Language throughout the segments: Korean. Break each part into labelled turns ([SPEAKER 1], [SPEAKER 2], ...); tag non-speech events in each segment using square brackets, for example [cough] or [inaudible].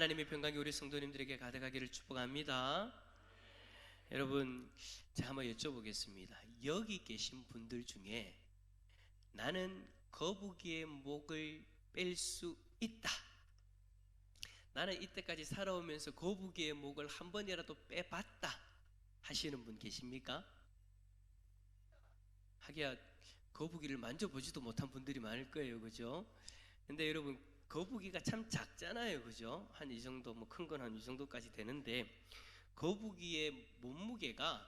[SPEAKER 1] 하나님의 평강이 우리 성도님들에게 가득하기를 축복합니다. 여러분, 제가 한번 여쭤보겠습니다. 여기 계신 분들 중에 나는 거북이의 목을 뺄 수 있다. 나는 이때까지 살아오면서 거북이의 목을 한 번이라도 빼봤다. 하시는 분 계십니까? 하기야 거북이를 만져보지도 못한 분들이 많을 거예요, 그죠? 근데 여러분 거북이가 참 작잖아요, 그죠? 한 이 정도, 뭐 큰 건 한 이 정도까지 되는데 거북이의 몸무게가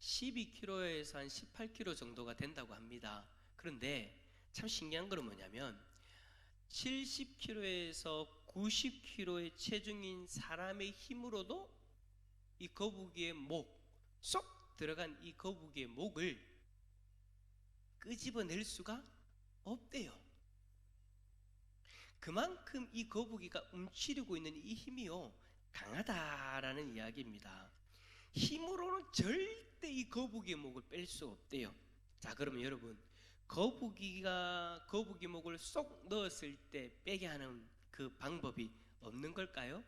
[SPEAKER 1] 12kg에서 한 18kg 정도가 된다고 합니다. 그런데 참 신기한 건 뭐냐면 70kg에서 90kg의 체중인 사람의 힘으로도 이 거북이의 목, 쏙 들어간 이 거북이의 목을 끄집어낼 수가 없대요. 그만큼 이 거북이가 움츠리고 있는 이 힘이요 강하다라는 이야기입니다. 힘으로는 절대 이 거북이의 목을 뺄 수 없대요. 자, 그러면 여러분 거북이가 거북이 목을 쏙 넣었을 때 빼게 하는 그 방법이 없는 걸까요?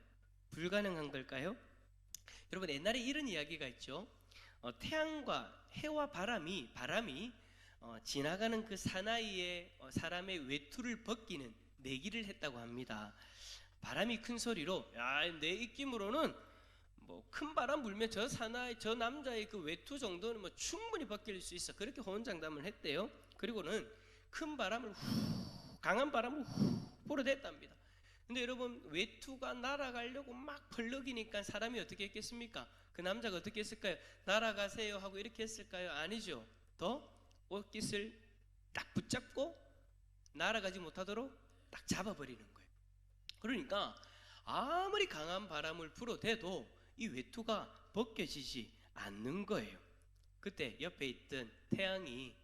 [SPEAKER 1] 불가능한 걸까요? 여러분 옛날에 이런 이야기가 있죠. 어, 태양과 해와 바람이 바람이 어, 지나가는 그 사나이에 어, 사람의 외투를 벗기는 내기를 했다고 합니다. 바람이 큰 소리로 야 내 입김으로는 뭐 큰 바람 불면 저 사나이 저 남자의 그 외투 정도는 뭐 충분히 벗길 수 있어 그렇게 호언장담을 했대요. 그리고는 큰 바람을 후 강한 바람을 후 불어댔답니다. 근데 여러분 외투가 날아가려고 막 펄럭이니까 사람이 어떻게 했겠습니까? 그 남자가 어떻게 했을까요? 날아가세요 하고 이렇게 했을까요? 아니죠. 더 옷깃을 딱 붙잡고 날아가지 못하도록 딱 잡아버리는 거예요. 그러니까 아무리 강한 바람을 불어대도 이 외투가 벗겨지지 않는 거예요. 그때 옆에 있던 태양이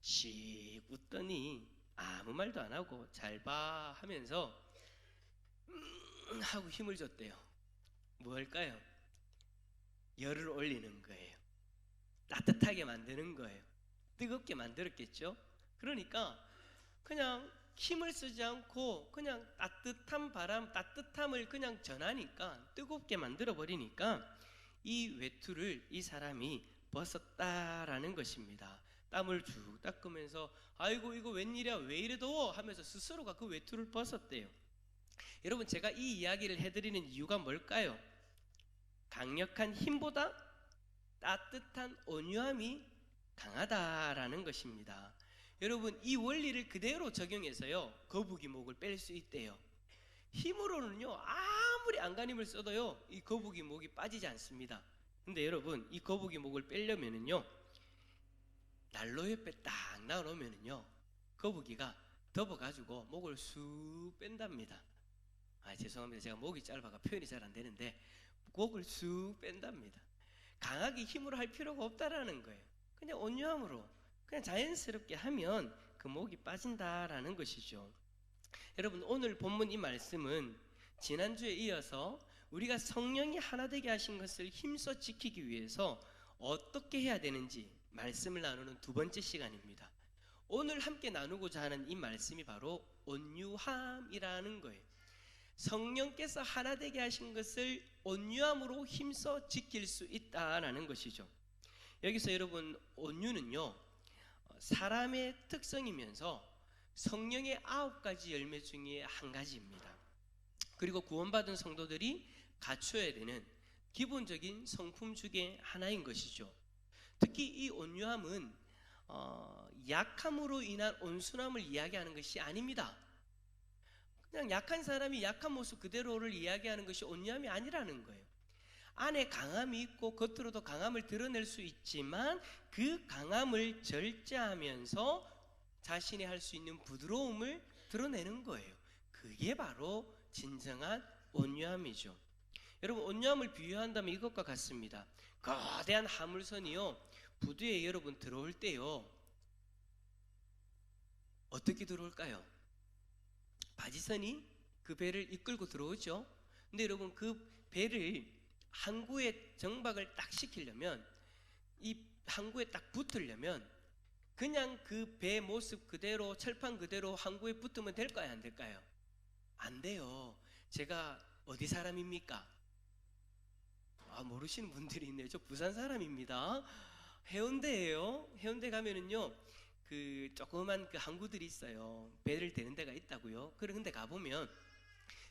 [SPEAKER 1] 씩 웃더니 아무 말도 안 하고 잘 봐 하면서 음 하고 힘을 줬대요. 뭘까요? 열을 올리는 거예요. 따뜻하게 만드는 거예요. 뜨겁게 만들었겠죠? 그러니까 그냥 힘을 쓰지 않고 그냥 따뜻한 바람, 따뜻함을 그냥 전하니까 뜨겁게 만들어 버리니까 이 외투를 이 사람이 벗었다라는 것입니다. 땀을 쭉 닦으면서 아이고 이거 웬일이야 왜 이래 더워 하면서 스스로가 그 외투를 벗었대요. 여러분 제가 이 이야기를 해드리는 이유가 뭘까요? 강력한 힘보다 따뜻한 온유함이 강하다라는 것입니다. 여러분 이 원리를 그대로 적용해서요 거북이 목을 뺄 수 있대요. 힘으로는요 아무리 안간힘을 써도요 이 거북이 목이 빠지지 않습니다. 근데 여러분 이 거북이 목을 빼려면은요 난로 옆에 딱 놔놓으면은요 거북이가 덮어가지고 목을 쑥 뺀답니다. 아 죄송합니다 제가 목이 짧아가 표현이 잘 안 되는데 목을 쑥 뺀답니다. 강하게 힘으로 할 필요가 없다라는 거예요. 그냥 온유함으로 그냥 자연스럽게 하면 그 목이 빠진다라는 것이죠. 여러분 오늘 본문 이 말씀은 지난주에 이어서 우리가 성령이 하나 되게 하신 것을 힘써 지키기 위해서 어떻게 해야 되는지 말씀을 나누는 두 번째 시간입니다. 오늘 함께 나누고자 하는 이 말씀이 바로 온유함이라는 거예요. 성령께서 하나 되게 하신 것을 온유함으로 힘써 지킬 수 있다라는 것이죠. 여기서 여러분 온유는요 사람의 특성이면서 성령의 아홉 가지 열매 중에 한 가지입니다. 그리고 구원받은 성도들이 갖춰야 되는 기본적인 성품 중에 하나인 것이죠. 특히 이 온유함은 어, 약함으로 인한 온순함을 이야기하는 것이 아닙니다. 그냥 약한 사람이 약한 모습 그대로를 이야기하는 것이 온유함이 아니라는 거예요. 안에 강함이 있고 겉으로도 강함을 드러낼 수 있지만 그 강함을 절제하면서 자신이 할 수 있는 부드러움을 드러내는 거예요. 그게 바로 진정한 온유함이죠. 여러분 온유함을 비유한다면 이것과 같습니다. 거대한 화물선이요 부두에 여러분 들어올 때요 어떻게 들어올까요? 바지선이 그 배를 이끌고 들어오죠. 근데 여러분 그 배를 항구에 정박을 딱 시키려면 이 항구에 딱 붙으려면 그냥 그 배 모습 그대로 철판 그대로 항구에 붙으면 될까요 안 될까요? 안 돼요. 제가 어디 사람입니까? 아 모르시는 분들이 있네요. 저 부산 사람입니다. 해운대예요. 해운대 가면은요. 그 조그만 그 항구들이 있어요. 배를 대는 데가 있다고요. 그런데 가보면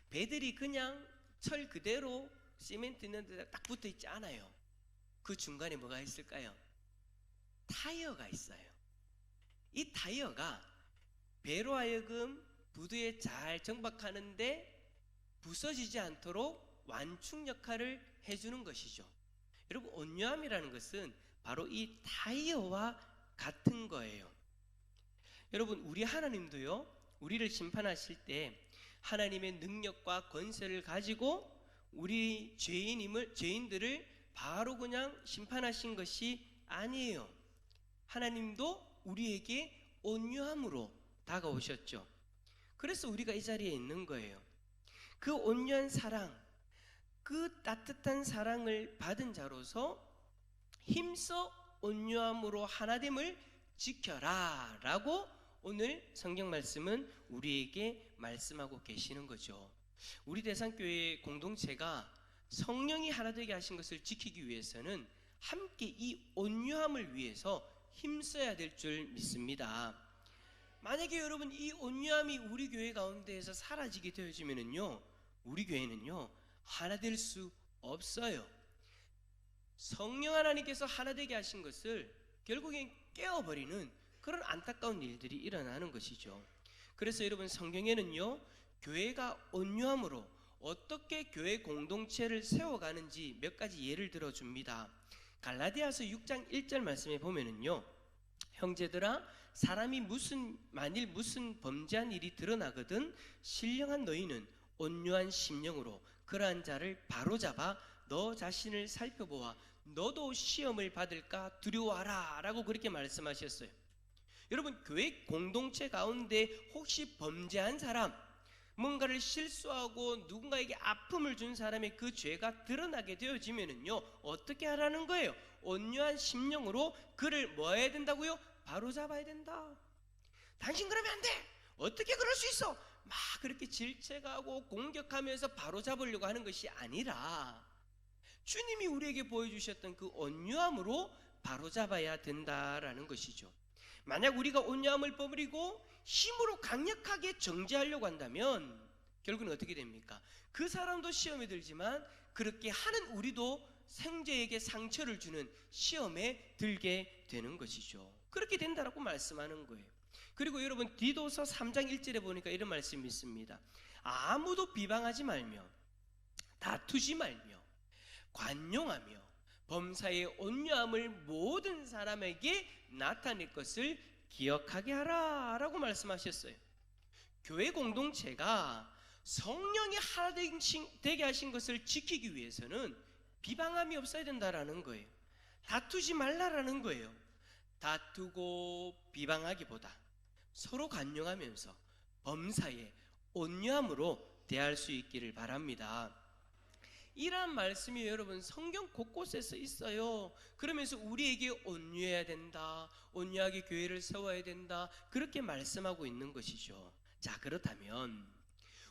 [SPEAKER 1] 배들이 그냥 철 그대로 시멘트 있는 데다 딱 붙어 있지 않아요. 그 중간에 뭐가 있을까요? 타이어가 있어요. 이 타이어가 배로 하여금 부두에 잘 정박하는데 부서지지 않도록 완충 역할을 해주는 것이죠. 여러분 온유함이라는 것은 바로 이 타이어와 같은 거예요. 여러분 우리 하나님도요. 우리를 심판하실 때 하나님의 능력과 권세를 가지고 우리 죄인임을 죄인들을 바로 그냥 심판하신 것이 아니에요. 하나님도 우리에게 온유함으로 다가오셨죠. 그래서 우리가 이 자리에 있는 거예요. 그 온유한 사랑, 그 따뜻한 사랑을 받은 자로서 힘써 온유함으로 하나됨을 지켜라 라고 오늘 성경 말씀은 우리에게 말씀하고 계시는 거죠. 우리 대상교회 공동체가 성령이 하나 되게 하신 것을 지키기 위해서는 함께 이 온유함을 위해서 힘써야 될 줄 믿습니다. 만약에 여러분 이 온유함이 우리 교회 가운데에서 사라지게 되어지면은요, 우리 교회는요 하나 될 수 없어요. 성령 하나님께서 하나 되게 하신 것을 결국엔 깨어버리는 그런 안타까운 일들이 일어나는 것이죠. 그래서 여러분 성경에는요 교회가 온유함으로 어떻게 교회 공동체를 세워가는지 몇 가지 예를 들어 줍니다. 갈라디아서 6장 1절 말씀에 보면은요 형제들아 사람이 무슨 만일 무슨 범죄한 일이 드러나거든 신령한 너희는 온유한 심령으로 그러한 자를 바로잡아 너 자신을 살펴보아 너도 시험을 받을까 두려워하라라고 그렇게 말씀하셨어요. 여러분 교회 공동체 가운데 혹시 범죄한 사람 뭔가를 실수하고 누군가에게 아픔을 준 사람의 그 죄가 드러나게 되어지면은요 어떻게 하라는 거예요? 온유한 심령으로 그를 뭐 해야 된다고요? 바로 잡아야 된다. 당신 그러면 안 돼. 어떻게 그럴 수 있어? 막 그렇게 질책하고 공격하면서 바로 잡으려고 하는 것이 아니라 주님이 우리에게 보여주셨던 그 온유함으로 바로 잡아야 된다라는 것이죠. 만약 우리가 온유함을 버리고 힘으로 강력하게 정죄하려고 한다면 결국은 어떻게 됩니까? 그 사람도 시험에 들지만 그렇게 하는 우리도 생제에게 상처를 주는 시험에 들게 되는 것이죠. 그렇게 된다라고 말씀하는 거예요. 그리고 여러분 디도서 3장 1절에 보니까 이런 말씀이 있습니다. 아무도 비방하지 말며 다투지 말며 관용하며 범사의 온유함을 모든 사람에게 나타낼 것을 기억하게 하라 라고 말씀하셨어요. 교회 공동체가 성령이 하나 되게 하신 것을 지키기 위해서는 비방함이 없어야 된다라는 거예요. 다투지 말라라는 거예요. 다투고 비방하기보다 서로 간용하면서 범사에 온유함으로 대할 수 있기를 바랍니다. 이러한 말씀이 여러분 성경 곳곳에서 있어요. 그러면서 우리에게 온유해야 된다. 온유하게 교회를 세워야 된다. 그렇게 말씀하고 있는 것이죠. 자, 그렇다면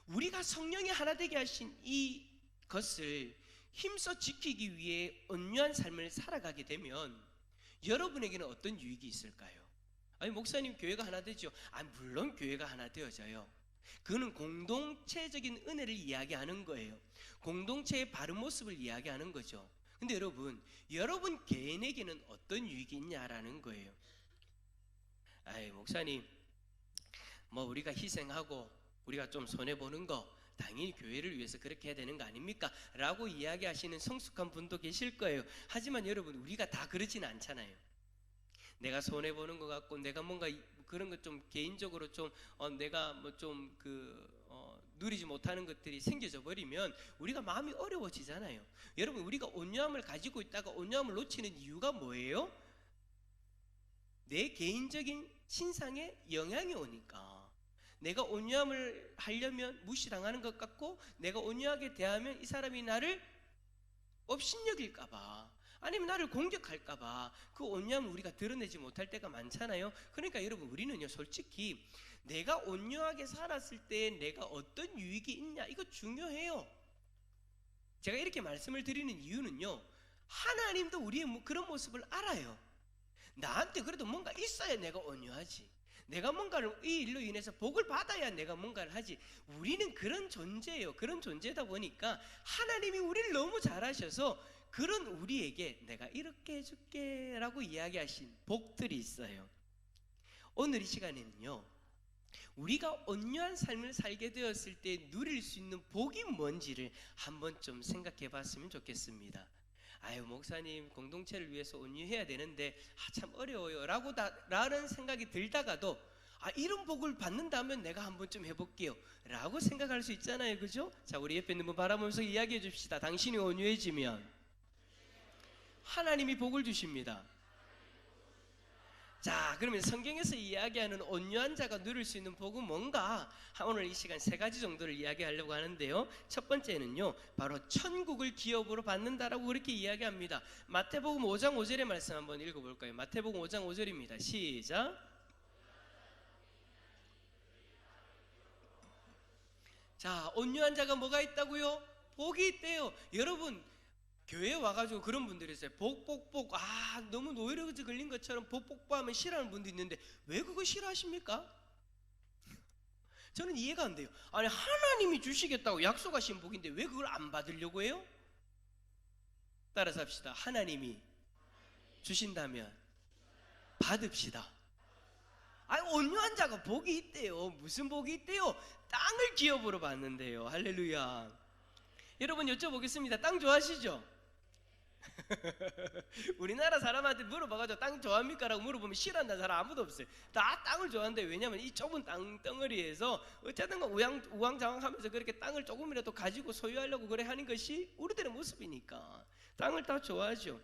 [SPEAKER 1] 우리가 성령이 하나 되게 하신 이 것을 힘써 지키기 위해 온유한 삶을 살아가게 되면 여러분에게는 어떤 유익이 있을까요? 아니 목사님 교회가 하나 되죠. 아 물론 교회가 하나 되어져요. 그는 공동체적인 은혜를 이야기하는 거예요. 공동체의 바른 모습을 이야기하는 거죠. 근데 여러분, 여러분 개인에게는 어떤 유익이 있냐라는 거예요. 아이, 목사님, 뭐 우리가 희생하고 우리가 좀 손해보는 거 당연히 교회를 위해서 그렇게 해야 되는 거 아닙니까? 라고 이야기하시는 성숙한 분도 계실 거예요. 하지만 여러분, 우리가 다 그러진 않잖아요. 내가 손해 보는 것 같고 내가 뭔가 그런 것 좀 개인적으로 좀 어, 내가 뭐 좀그 어, 누리지 못하는 것들이 생겨져 버리면 우리가 마음이 어려워지잖아요. 여러분 우리가 온유함을 가지고 있다가 온유함을 놓치는 이유가 뭐예요? 내 개인적인 신상에 영향이 오니까 내가 온유함을 하려면 무시당하는 것 같고 내가 온유하게 대하면 이 사람이 나를 업신여길까봐 아니면 나를 공격할까봐 그 온유함을 우리가 드러내지 못할 때가 많잖아요. 그러니까 여러분 우리는요 솔직히 내가 온유하게 살았을 때 내가 어떤 유익이 있냐 이거 중요해요. 제가 이렇게 말씀을 드리는 이유는요 하나님도 우리의 뭐 그런 모습을 알아요. 나한테 그래도 뭔가 있어야 내가 온유하지. 내가 뭔가를 이 일로 인해서 복을 받아야 내가 뭔가를 하지. 우리는 그런 존재예요. 그런 존재다 보니까 하나님이 우리를 너무 잘하셔서 그런 우리에게 내가 이렇게 해줄게 라고 이야기하신 복들이 있어요. 오늘 이 시간에는요. 우리가 온유한 삶을 살게 되었을 때 누릴 수 있는 복이 뭔지를 한번 좀 생각해 봤으면 좋겠습니다. 아유 목사님 공동체를 위해서 온유해야 되는데 아, 참 어려워요 라고 다, 라는 생각이 들다가도 아 이런 복을 받는다면 내가 한번 좀 해볼게요 라고 생각할 수 있잖아요 그죠? 자 우리 옆에 있는 분 바라보면서 이야기해 줍시다 당신이 온유해지면 하나님이 복을 주십니다 자, 그러면 성경에서 이야기하는 온유한 자가 누릴 수 있는 복은 뭔가? 오늘 이 시간 세 가지 정도를 이야기하려고 하는데요. 첫 번째는요, 바로 천국을 기업으로 받는다라고 그렇게 이야기합니다. 마태복음 5장 5절의 말씀 한번 읽어볼까요? 마태복음 5장 5절입니다. 시작. 자, 온유한 자가 뭐가 있다고요? 복이 있대요. 여러분, 교회 와가지고 그런 분들이 있어요. 복복복 아 너무 노이로즈 걸린 것처럼 복복복 하면 싫어하는 분도 있는데 왜 그거 싫어하십니까? 저는 이해가 안 돼요. 아니 하나님이 주시겠다고 약속하신 복인데 왜 그걸 안 받으려고 해요? 따라서 합시다. 하나님이 주신다면 받읍시다. 아니 온유한 자가 복이 있대요. 무슨 복이 있대요? 땅을 기업으로 받는데요. 할렐루야. 여러분 여쭤보겠습니다. 땅 좋아하시죠? [laughs] 우리나라 사람한테 물어봐가지고 땅 좋아합니까? 라고 물어보면 싫어한다는 사람 아무도 없어요. 다 땅을 좋아한대. 왜냐하면 이 좁은 땅 덩어리에서 어쨌든 우양, 우왕좌왕하면서 그렇게 땅을 조금이라도 가지고 소유하려고 그래 하는 것이 우리들의 모습이니까 땅을 다 좋아하죠.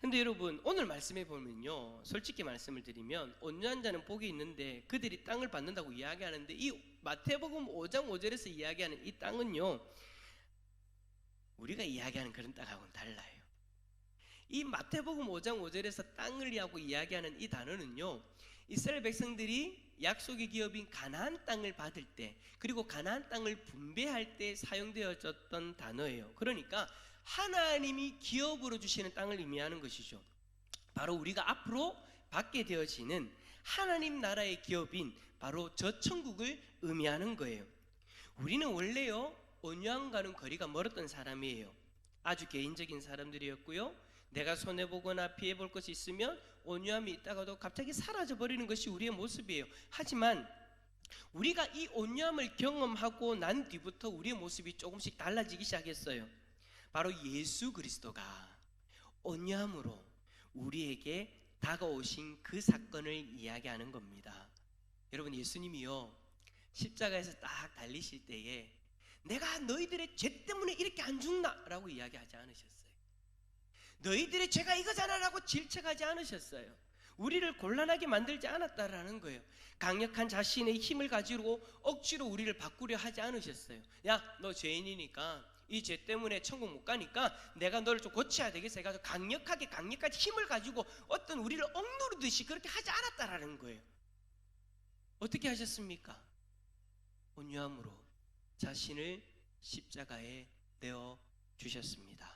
[SPEAKER 1] 근데 여러분 오늘 말씀해 보면요 솔직히 말씀을 드리면 온유한 자는 복이 있는데 그들이 땅을 받는다고 이야기하는데 이 마태복음 5장 5절에서 이야기하는 이 땅은요 우리가 이야기하는 그런 땅하고는 달라요. 이 마태복음 5장 5절에서 땅을 하고 이야기하는 이 단어는요. 이스라엘 백성들이 약속의 기업인 가나안 땅을 받을 때 그리고 가나안 땅을 분배할 때 사용되어졌던 단어예요. 그러니까 하나님이 기업으로 주시는 땅을 의미하는 것이죠. 바로 우리가 앞으로 받게 되어지는 하나님 나라의 기업인 바로 저 천국을 의미하는 거예요. 우리는 원래요 온유함과는 거리가 멀었던 사람이에요. 아주 개인적인 사람들이었고요. 내가 손해 보거나 피해 볼 것이 있으면 온유함이 있다가도 갑자기 사라져 버리는 것이 우리의 모습이에요. 하지만 우리가 이 온유함을 경험하고 난 뒤부터 우리의 모습이 조금씩 달라지기 시작했어요. 바로 예수 그리스도가 온유함으로 우리에게 다가오신 그 사건을 이야기하는 겁니다. 여러분 예수님이요 십자가에서 딱 달리실 때에 내가 너희들의 죄 때문에 이렇게 안 죽나라고 이야기하지 않으셨어요. 너희들의 죄가 이거잖아라고 질책하지 않으셨어요. 우리를 곤란하게 만들지 않았다라는 거예요. 강력한 자신의 힘을 가지고 억지로 우리를 바꾸려 하지 않으셨어요. 야, 너 죄인이니까 이 죄 때문에 천국 못 가니까 내가 너를 좀 고쳐야 되겠어. 해가지고 강력하게 강력한 힘을 가지고 어떤 우리를 억누르듯이 그렇게 하지 않았다라는 거예요. 어떻게 하셨습니까? 온유함으로 자신을 십자가에 내어 주셨습니다.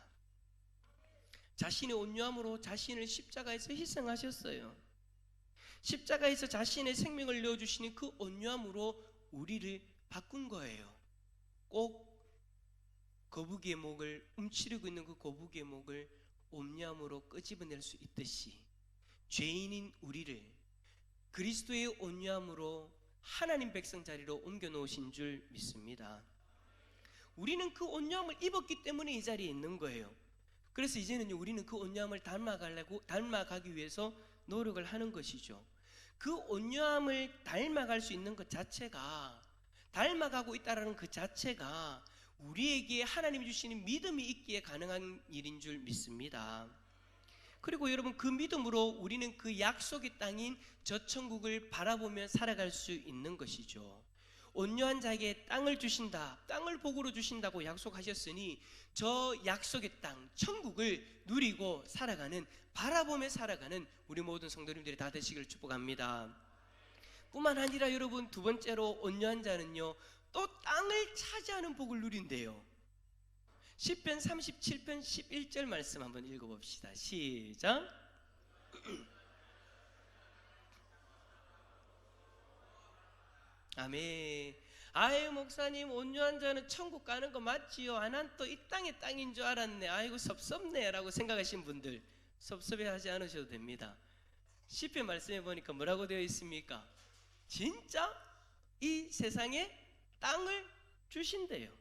[SPEAKER 1] 자신의 온유함으로 자신을 십자가에서 희생하셨어요. 십자가에서 자신의 생명을 내어 주시는 그 온유함으로 우리를 바꾼 거예요. 꼭 거북이의 목을 움츠리고 있는 그 거북이의 목을 온유함으로 끄집어낼 수 있듯이 죄인인 우리를 그리스도의 온유함으로 하나님 백성 자리로 옮겨 놓으신 줄 믿습니다. 우리는 그 온유함을 입었기 때문에 이 자리에 있는 거예요. 그래서 이제는 우리는 그 온유함을 닮아가려고 닮아가기 위해서 노력을 하는 것이죠. 그 온유함을 닮아갈 수 있는 것 자체가 닮아가고 있다라는 그 자체가 우리에게 하나님이 주시는 믿음이 있기에 가능한 일인 줄 믿습니다. 그리고 여러분 그 믿음으로 우리는 그 약속의 땅인 저 천국을 바라보며 살아갈 수 있는 것이죠. 온유한 자에게 땅을 주신다. 땅을 복으로 주신다고 약속하셨으니 저 약속의 땅 천국을 누리고 살아가는 바라보며 살아가는 우리 모든 성도님들이 다 되시기를 축복합니다. 뿐만 아니라 여러분 두 번째로 온유한 자는요. 또 땅을 차지하는 복을 누린대요. 10편 37편 11절 말씀 한번 읽어 봅시다. 시작. 아멘. 아유 목사님 온유한 자는 천국 가는 거 맞지요? 아난 또 이 땅의 땅인 줄 알았네. 아이고 섭섭네라고 생각하신 분들 섭섭해하지 않으셔도 됩니다. 시편 말씀해 보니까 뭐라고 되어 있습니까? 진짜 이 세상에 땅을 주신대요.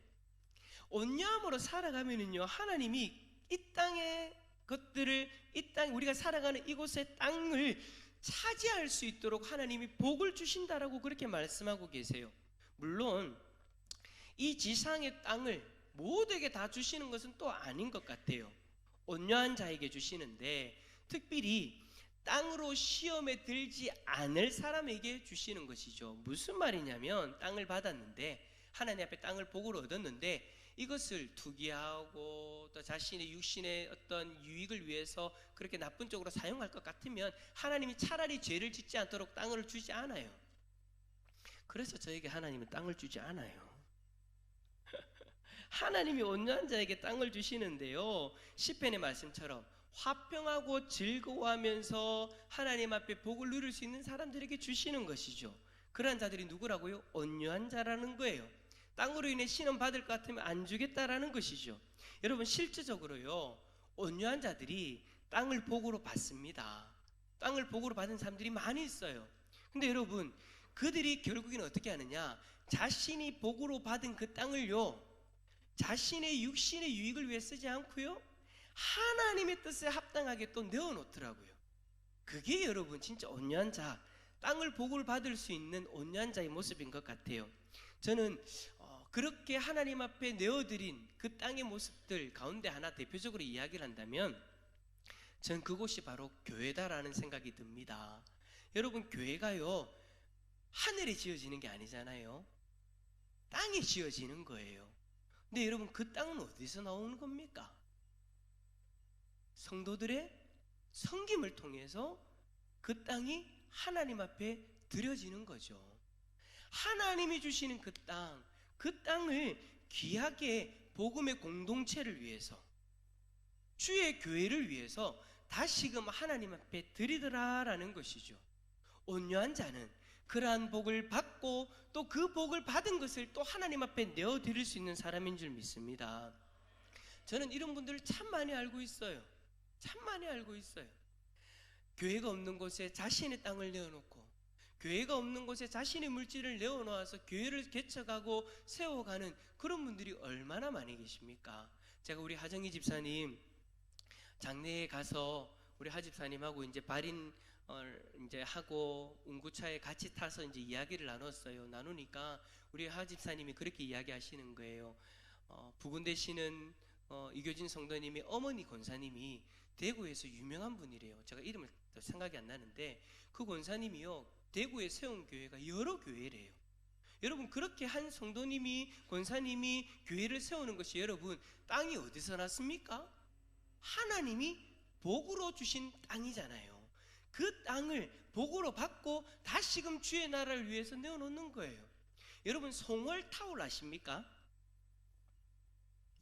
[SPEAKER 1] 온유함으로 살아가면은요 하나님이 이 땅의 것들을 이 땅 우리가 살아가는 이곳의 땅을 차지할 수 있도록 하나님이 복을 주신다라고 그렇게 말씀하고 계세요. 물론 이 지상의 땅을 모두에게 다 주시는 것은 또 아닌 것 같아요. 온유한 자에게 주시는데 특별히 땅으로 시험에 들지 않을 사람에게 주시는 것이죠. 무슨 말이냐면 땅을 받았는데 하나님 앞에 땅을 복으로 얻었는데 이것을 투기하고 또 자신의 육신의 어떤 유익을 위해서 그렇게 나쁜 쪽으로 사용할 것 같으면 하나님이 차라리 죄를 짓지 않도록 땅을 주지 않아요. 그래서 저에게 하나님은 땅을 주지 않아요. [laughs] 하나님이 온유한 자에게 땅을 주시는데요. 시편의 말씀처럼 화평하고 즐거워하면서 하나님 앞에 복을 누릴 수 있는 사람들에게 주시는 것이죠. 그러한 자들이 누구라고요? 온유한 자라는 거예요. 땅으로 인해 신원 받을 것 같으면 안 주겠다라는 것이죠. 여러분 실질적으로요. 온유한 자들이 땅을 복으로 받습니다. 땅을 복으로 받은 사람들이 많이 있어요. 근데 여러분 그들이 결국에는 어떻게 하느냐? 자신이 복으로 받은 그 땅을요. 자신의 육신의 유익을 위해 쓰지 않고요. 하나님의 뜻에 합당하게 또 내어 놓더라고요. 그게 여러분 진짜 온유한 자, 땅을 복을 받을 수 있는 온유한 자의 모습인 것 같아요. 저는 어, 그렇게 하나님 앞에 내어드린 그 땅의 모습들 가운데 하나 대표적으로 이야기를 한다면 전 그곳이 바로 교회다라는 생각이 듭니다. 여러분 교회가요 하늘에 지어지는 게 아니잖아요. 땅에 지어지는 거예요. 근데 여러분 그 땅은 어디서 나오는 겁니까? 성도들의 성김을 통해서 그 땅이 하나님 앞에 드려지는 거죠. 하나님이 주시는 그 땅, 그 땅을 귀하게 복음의 공동체를 위해서 주의 교회를 위해서 다시금 하나님 앞에 드리더라라는 것이죠. 온유한 자는 그러한 복을 받고 또 그 복을 받은 것을 또 하나님 앞에 내어 드릴 수 있는 사람인 줄 믿습니다. 저는 이런 분들을 참 많이 알고 있어요. 참 많이 알고 있어요. 교회가 없는 곳에 자신의 땅을 내어놓고 교회가 없는 곳에 자신의 물질을 내어놓아서 교회를 개척하고 세워가는 그런 분들이 얼마나 많이 계십니까? 제가 우리 하정희 집사님 장례에 가서 우리 하 집사님하고 이제 발인 어, 이제 하고 운구차에 같이 타서 이제 이야기를 나눴어요. 나누니까 우리 하 집사님이 그렇게 이야기하시는 거예요. 어, 부근 되시는 어, 이교진 성도님의 어머니 권사님이 대구에서 유명한 분이래요. 제가 이름을 생각이 안 나는데 그 권사님이요 대구에 세운 교회가 여러 교회래요. 여러분 그렇게 한 성도님이 권사님이 교회를 세우는 것이 여러분 땅이 어디서 났습니까? 하나님이 복으로 주신 땅이잖아요. 그 땅을 복으로 받고 다시금 주의 나라를 위해서 내어놓는 거예요. 여러분 송월 타올 아십니까?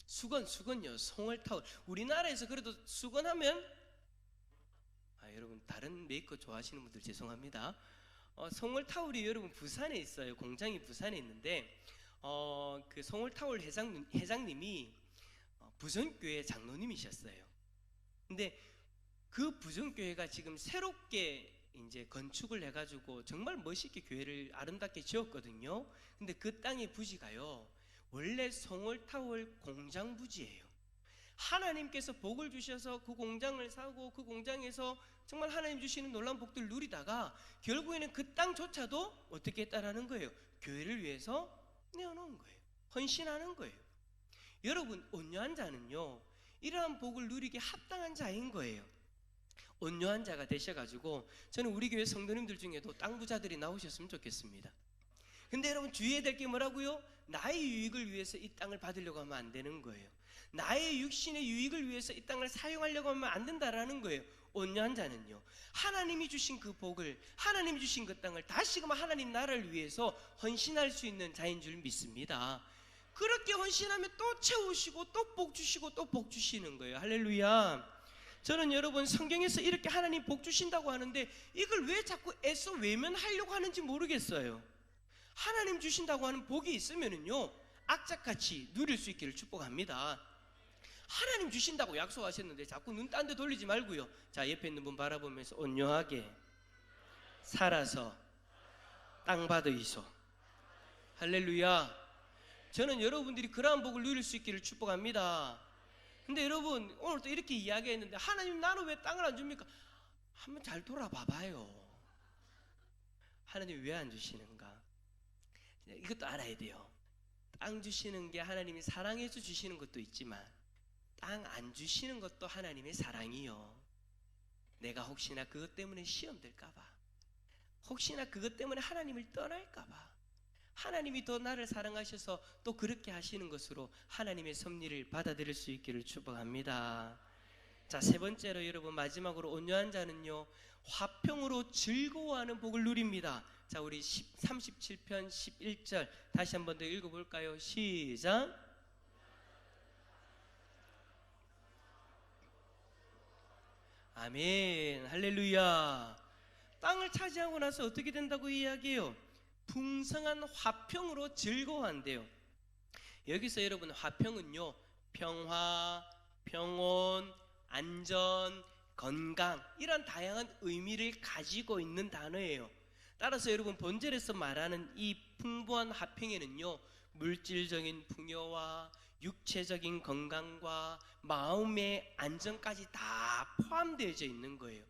[SPEAKER 1] 수건 수건요 송월 타올 우리나라에서 그래도 수건하면 아 여러분 다른 메이커 좋아하시는 분들 죄송합니다. 어, 송월 타올이 여러분 부산에 있어요. 공장이 부산에 있는데 어, 그 송월 타올 회장 회장님이 어, 부전교회 장로님이셨어요. 근데 그 부정교회가 지금 새롭게 이제 건축을 해가지고 정말 멋있게 교회를 아름답게 지었거든요. 근데 그 땅의 부지가요. 원래 성월 타월 공장 부지예요. 하나님께서 복을 주셔서 그 공장을 사고 그 공장에서 정말 하나님 주시는 놀라운 복들을 누리다가 결국에는 그 땅조차도 어떻게 했다라는 거예요. 교회를 위해서 내어놓은 거예요. 헌신하는 거예요. 여러분 온유한 자는요. 이러한 복을 누리기 합당한 자인 거예요. 온유한 자가 되셔가지고 저는 우리 교회 성도님들 중에도 땅 부자들이 나오셨으면 좋겠습니다. 근데 여러분 주의해야 될 게 뭐라고요? 나의 유익을 위해서 이 땅을 받으려고 하면 안 되는 거예요. 나의 육신의 유익을 위해서 이 땅을 사용하려고 하면 안 된다라는 거예요. 온유한 자는요. 하나님이 주신 그 복을 하나님이 주신 그 땅을 다시금 하나님 나라를 위해서 헌신할 수 있는 자인 줄 믿습니다. 그렇게 헌신하면 또 채우시고 또 복 주시고 또 복 주시는 거예요. 할렐루야. 저는 여러분 성경에서 이렇게 하나님 복 주신다고 하는데 이걸 왜 자꾸 애써 외면하려고 하는지 모르겠어요. 하나님 주신다고 하는 복이 있으면은요 악착같이 누릴 수 있기를 축복합니다. 하나님 주신다고 약속하셨는데 자꾸 눈 딴 데 돌리지 말고요. 자 옆에 있는 분 바라보면서 온유하게 살아서 땅 받으이소. 할렐루야. 저는 여러분들이 그러한 복을 누릴 수 있기를 축복합니다. 근데 여러분 오늘 또 이렇게 이야기했는데 하나님 나는 왜 땅을 안 줍니까? 한번 잘 돌아봐 봐요. 하나님 왜 안 주시는가? 이것도 알아야 돼요. 땅 주시는 게 하나님이 사랑해서 주시는 것도 있지만 땅 안 주시는 것도 하나님의 사랑이요. 내가 혹시나 그것 때문에 시험 될까봐, 혹시나 그것 때문에 하나님을 떠날까봐, 하나님이 더 나를 사랑하셔서 또 그렇게 하시는 것으로 하나님의 섭리를 받아들일 수 있기를 축복합니다. 자, 세 번째로 여러분 마지막으로 온유한 자는요. 화평으로 즐거워하는 복을 누립니다. 자, 우리 10, 37편 11절 다시 한번 더 읽어 볼까요? 시작. 아멘. 할렐루야. 땅을 차지하고 나서 어떻게 된다고 이야기해요? 풍성한 화평으로 즐거워한대요. 여기서 여러분 화평은요. 평화, 평온, 안전, 건강 이런 다양한 의미를 가지고 있는 단어예요. 따라서 여러분 본절에서 말하는 이 풍부한 화평에는요. 물질적인 풍요와 육체적인 건강과 마음의 안정까지 다 포함되어져 있는 거예요.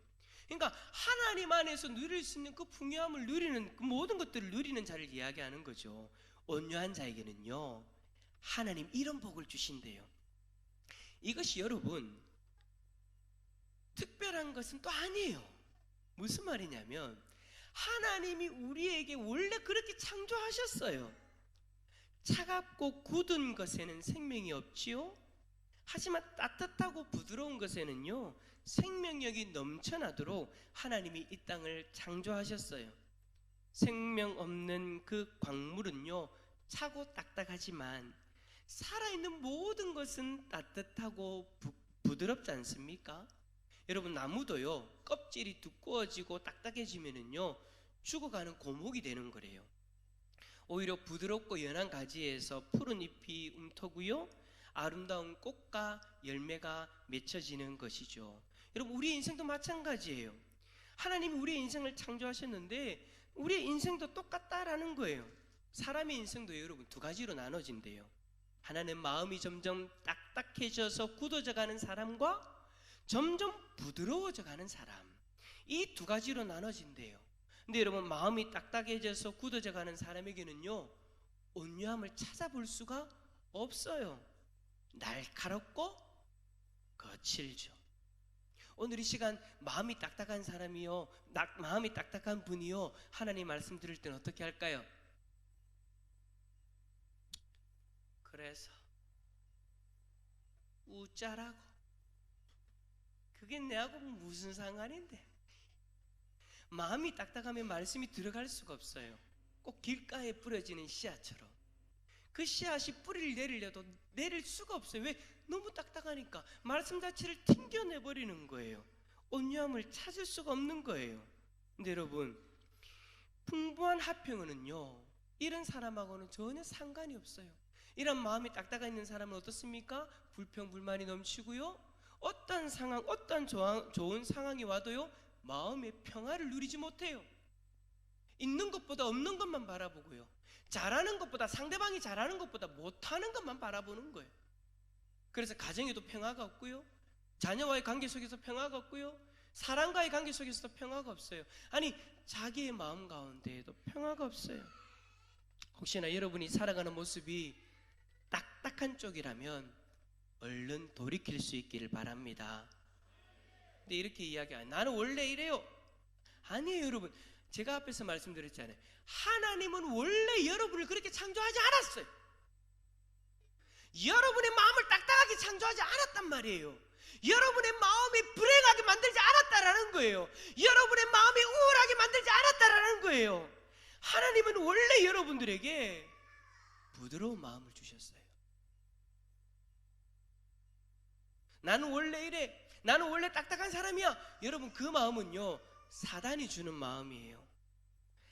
[SPEAKER 1] 그러니까 하나님 안에서 누릴 수 있는 그 풍요함을 누리는 그 모든 것들을 누리는 자를 이야기하는 거죠. 온유한 자에게는요. 하나님 이런 복을 주신대요. 이것이 여러분 특별한 것은 또 아니에요. 무슨 말이냐면 하나님이 우리에게 원래 그렇게 창조하셨어요. 차갑고 굳은 것에는 생명이 없지요. 하지만 따뜻하고 부드러운 것에는요 생명력이 넘쳐나도록 하나님이 이 땅을 창조하셨어요. 생명 없는 그 광물은요 차고 딱딱하지만 살아있는 모든 것은 따뜻하고 부, 부드럽지 않습니까? 여러분 나무도요 껍질이 두꺼워지고 딱딱해지면은요 죽어가는 고목이 되는 거래요. 오히려 부드럽고 연한 가지에서 푸른 잎이 움터고요 아름다운 꽃과 열매가 맺혀지는 것이죠. 여러분 우리의 인생도 마찬가지예요. 하나님이 우리의 인생을 창조하셨는데 우리의 인생도 똑같다라는 거예요. 사람의 인생도 여러분 두 가지로 나눠진대요. 하나는 마음이 점점 딱딱해져서 굳어져 가는 사람과 점점 부드러워져 가는 사람. 이 두 가지로 나눠진대요. 근데 여러분 마음이 딱딱해져서 굳어져 가는 사람에게는요. 온유함을 찾아볼 수가 없어요. 날카롭고 거칠죠. 오늘 이 시간 마음이 딱딱한 사람이요, 나, 마음이 딱딱한 분이요, 하나님 말씀 들을 때는 어떻게 할까요? 그래서 웃자라고 그게 내하고 무슨 상관인데? 마음이 딱딱하면 말씀이 들어갈 수가 없어요. 꼭 길가에 뿌려지는 씨앗처럼. 그 씨앗이 뿌리를 내리려도 내릴 수가 없어요. 왜? 너무 딱딱하니까 말씀 자체를 튕겨내 버리는 거예요. 온유함을 찾을 수가 없는 거예요. 근데 여러분, 풍부한 화평은요, 이런 사람하고는 전혀 상관이 없어요. 이런 마음이 딱딱해 있는 사람은 어떻습니까? 불평, 불만이 넘치고요. 어떤 상황, 어떤 좋은 상황이 와도요, 마음의 평화를 누리지 못해요. 있는 것보다 없는 것만 바라보고요. 잘하는 것보다 상대방이 잘하는 것보다 못하는 것만 바라보는 거예요. 그래서 가정에도 평화가 없고요. 자녀와의 관계 속에서 평화가 없고요. 사랑과의 관계 속에서도 평화가 없어요. 아니, 자기의 마음 가운데에도 평화가 없어요. 혹시나 여러분이 살아가는 모습이 딱딱한 쪽이라면 얼른 돌이킬 수 있기를 바랍니다. 근데 이렇게 이야기하 나는 원래 이래요. 아니에요, 여러분. 제가 앞에서 말씀드렸잖아요. 하나님은 원래 여러분을 그렇게 창조하지 않았어요. 여러분의 마음을 딱딱하게 창조하지 않았단 말이에요. 여러분의 마음이 불행하게 만들지 않았다라는 거예요. 여러분의 마음이 우울하게 만들지 않았다라는 거예요. 하나님은 원래 여러분들에게 부드러운 마음을 주셨어요. 나는 원래 이래. 나는 원래 딱딱한 사람이야. 여러분 그 마음은요. 사단이 주는 마음이에요.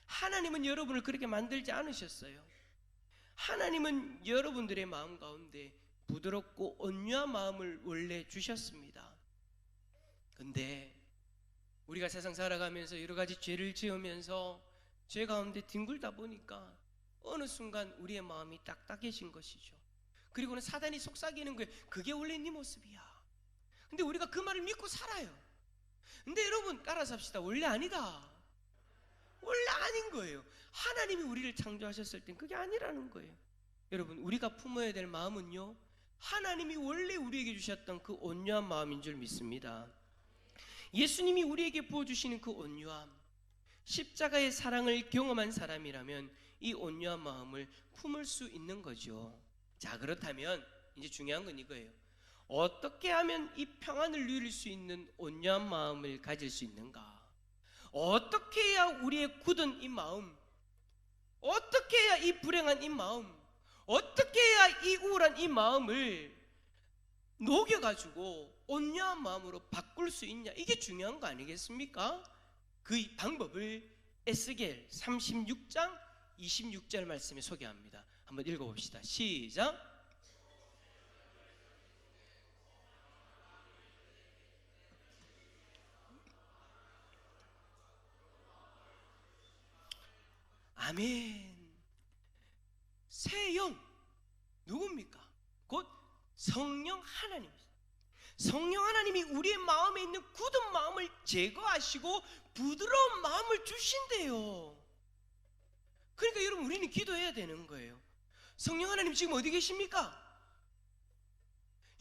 [SPEAKER 1] 하나님은 여러분을 그렇게 만들지 않으셨어요. 하나님은 여러분들의 마음 가운데 부드럽고 온유한 마음을 원래 주셨습니다. 근데 우리가 세상 살아가면서 여러 가지 죄를 지으면서 죄 가운데 뒹굴다 보니까 어느 순간 우리의 마음이 딱딱해진 것이죠. 그리고는 사단이 속삭이는 거예요. 그게 원래 네 모습이야. 근데 우리가 그 말을 믿고 살아요. 근데 여러분 따라서 합시다. 원래 아니다. 원래 아닌 거예요. 하나님이 우리를 창조하셨을 땐 그게 아니라는 거예요. 여러분 우리가 품어야 될 마음은요. 하나님이 원래 우리에게 주셨던 그 온유한 마음인 줄 믿습니다. 예수님이 우리에게 부어주시는 그 온유함, 십자가의 사랑을 경험한 사람이라면 이 온유한 마음을 품을 수 있는 거죠. 자, 그렇다면 이제 중요한 건 이거예요. 어떻게 하면 이 평안을 누릴 수 있는 온유한 마음을 가질 수 있는가? 어떻게 해야 우리의 굳은 이 마음, 어떻게 해야 이 불행한 이 마음, 어떻게 해야 이 우울한 이 마음을 녹여가지고 온유한 마음으로 바꿀 수 있냐? 이게 중요한 거 아니겠습니까? 그 방법을 에스겔 36장 26절 말씀에 소개합니다. 한번 읽어봅시다. 시작. 아멘. 새 영 누굽니까? 곧 성령 하나님입니다. 성령 하나님이 우리의 마음에 있는 굳은 마음을 제거하시고 부드러운 마음을 주신대요. 그러니까 여러분 우리는 기도해야 되는 거예요. 성령 하나님 지금 어디 계십니까?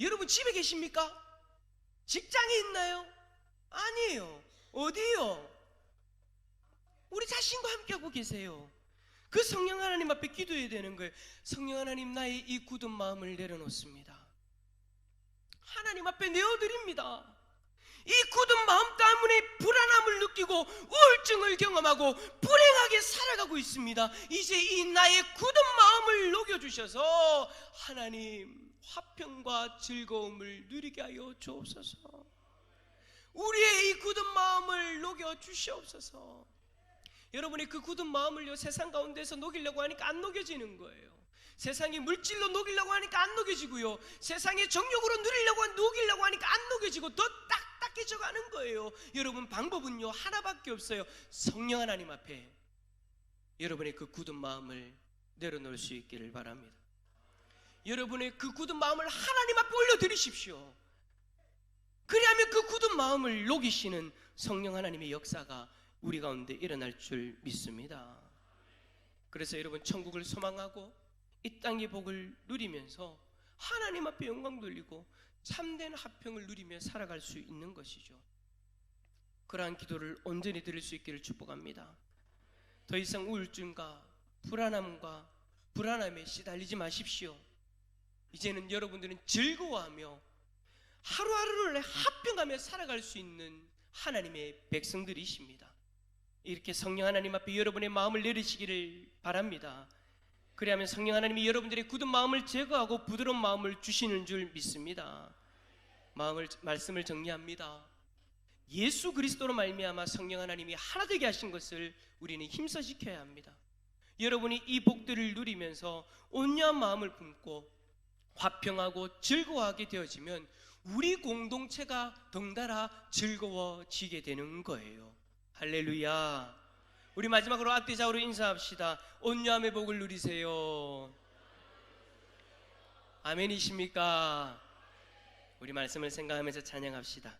[SPEAKER 1] 여러분 집에 계십니까? 직장에 있나요? 아니에요. 어디요? 우리 자신과 함께하고 계세요. 그 성령 하나님 앞에 기도해야 되는 거예요. 성령 하나님 나의 이 굳은 마음을 내려놓습니다. 하나님 앞에 내어드립니다. 이 굳은 마음 때문에 불안함을 느끼고 우울증을 경험하고 불행하게 살아가고 있습니다. 이제 이 나의 굳은 마음을 녹여주셔서 하나님 화평과 즐거움을 누리게 하여 주옵소서. 우리의 이 굳은 마음을 녹여 주시옵소서. 여러분이 그 굳은 마음을요 세상 가운데서 녹이려고 하니까 안 녹여지는 거예요. 세상이 물질로 녹이려고 하니까 안 녹여지고요. 세상의 정욕으로 누리려고 녹이려고 하니까 안 녹여지고 더 딱딱해져 가는 거예요. 여러분 방법은요 하나밖에 없어요. 성령 하나님 앞에 여러분의 그 굳은 마음을 내려놓을 수 있기를 바랍니다. 여러분의 그 굳은 마음을 하나님 앞에 올려드리십시오. 그리하면 그 굳은 마음을 녹이시는 성령 하나님의 역사가 우리 가운데 일어날 줄 믿습니다. 그래서 여러분 천국을 소망하고 이 땅의 복을 누리면서 하나님 앞에 영광 돌리고 참된 화평을 누리며 살아갈 수 있는 것이죠. 그러한 기도를 온전히 드릴 수 있기를 축복합니다. 더 이상 우울증과 불안함과 불안함에 시달리지 마십시오. 이제는 여러분들은 즐거워하며 하루하루를 합병하며 살아갈 수 있는 하나님의 백성들이십니다. 이렇게 성령 하나님 앞에 여러분의 마음을 내리시기를 바랍니다. 그리하면 성령 하나님이 여러분들의 굳은 마음을 제거하고 부드러운 마음을 주시는 줄 믿습니다. 마음을 말씀을 정리합니다. 예수 그리스도로 말미암아 성령 하나님이 하나 되게 하신 것을 우리는 힘써 지켜야 합니다. 여러분이 이 복들을 누리면서 온유한 마음을 품고 화평하고 즐거워하게 되어지면 우리 공동체가 덩달아 즐거워지게 되는 거예요. 할렐루야. 우리 마지막으로 앞뒤좌우로 인사합시다. 온유함의 복을 누리세요. 아멘이십니까? 우리 말씀을 생각하면서 찬양합시다.